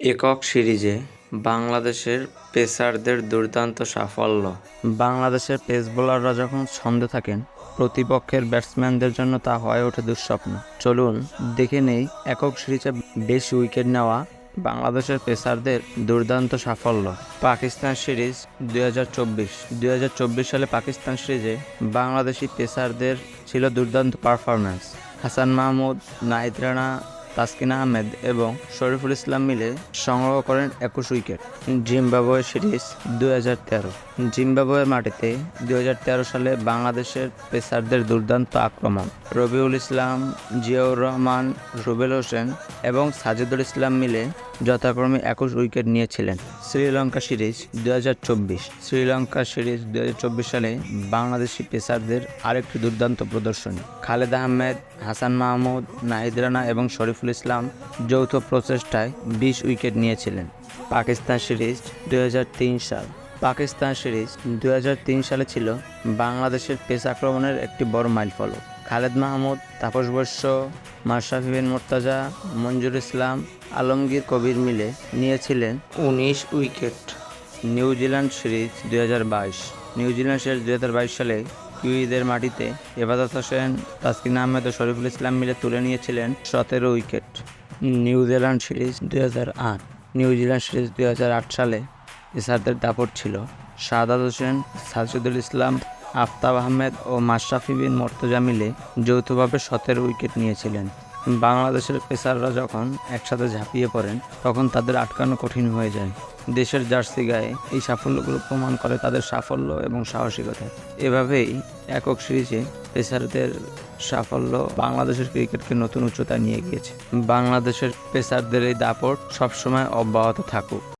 একক সিরিজে বাংলাদেশের পেসারদের দুর্দান্ত সাফল্য। বাংলাদেশের পেস বোলাররা যখন ছন্দে থাকেন, প্রতিপক্ষের ব্যাটসম্যানদের জন্য তা হয়ে ওঠে দুঃস্বপ্ন। চলুন দেখে নেই একক সিরিজে বেশি উইকেট নেওয়া বাংলাদেশের পেসারদের দুর্দান্ত সাফল্য। পাকিস্তান সিরিজ দুই হাজার চব্বিশ। দুই হাজার চব্বিশ সালে পাকিস্তান সিরিজে বাংলাদেশি পেসারদের ছিল দুর্দান্ত পারফরম্যান্স। হাসান মাহমুদ, নাহিদ রানা তাসকিন আহমেদ এবং শরীফুল ইসলাম মিলে সংগ্রহ করেন একুশ উইকেট। জিম্বাবুয়ে সিরিজ দু হাজার তেরো। জিম্বাবুয়ের মাটিতে দু হাজার তেরো সালে বাংলাদেশের পেসারদের দুর্দান্ত আক্রমণ। রবিউল ইসলাম, জিয়াউর রহমান, রুবেল হোসেন এবং সাজিদুল ইসলাম মিলে যথাক্রমে একুশ উইকেট নিয়েছিলেন। শ্রীলঙ্কা সিরিজ দু হাজার চব্বিশ। শ্রীলঙ্কা সিরিজ দু হাজার চব্বিশ সালে বাংলাদেশি পেসারদের আরেকটি দুর্দান্ত প্রদর্শনী। খালেদ আহমেদ, হাসান মাহমুদ, নাহিদ রানা এবং শরীফুল ইসলাম যৌথ প্রচেষ্টায় বিশ উইকেট নিয়েছিলেন। পাকিস্তান সিরিজ দু হাজার তিন সাল। পাকিস্তান সিরিজ দু হাজার তিন সালে ছিল বাংলাদেশের পেস আক্রমণের একটি বড় মাইলফলক। খালেদ মাহমুদ তাপস বৈশ্য মাশরাফি বিন মোর্তাজা মঞ্জুর ইসলাম আলমগীর কবির মিলে নিয়েছিলেন উনিশ উইকেট। নিউজিল্যান্ড সিরিজ দুই হাজার বাইশ। নিউজিল্যান্ড সিরিজ দু হাজার বাইশ সালে কিউইদের মাটিতে এবাদত হোসেন তাসকিন আহমেদ ও শরীফুল ইসলাম মিলে তুলে নিয়েছিলেন সতেরো উইকেট। নিউজিল্যান্ড সিরিজ দু হাজার আট। নিউজিল্যান্ড সিরিজ দু হাজার আট সালে পেসারদের দাপট ছিল। শাহাদ হোসেন সাজিদুল ইসলাম আফতাব আহমেদ ও মাশরাফি বিন মর্তজা মিলে যৌথভাবে সতেরো উইকেট নিয়েছিলেন। বাংলাদেশের পেসাররা যখন একসাথে ঝাঁপিয়ে পড়েন, তখন তাদের আটকানো কঠিন হয়ে যায়। দেশের জার্সি গায়ে এই সাফল্যগুলো প্রমাণ করে তাদের সাফল্য এবং সাহসিকতা। এভাবেই একক সিরিজে পেসারদের সাফল্য বাংলাদেশের ক্রিকেটকে নতুন উচ্চতায় নিয়ে গিয়েছে। বাংলাদেশের পেসারদের এই দাপট সবসময় অব্যাহত থাকুক।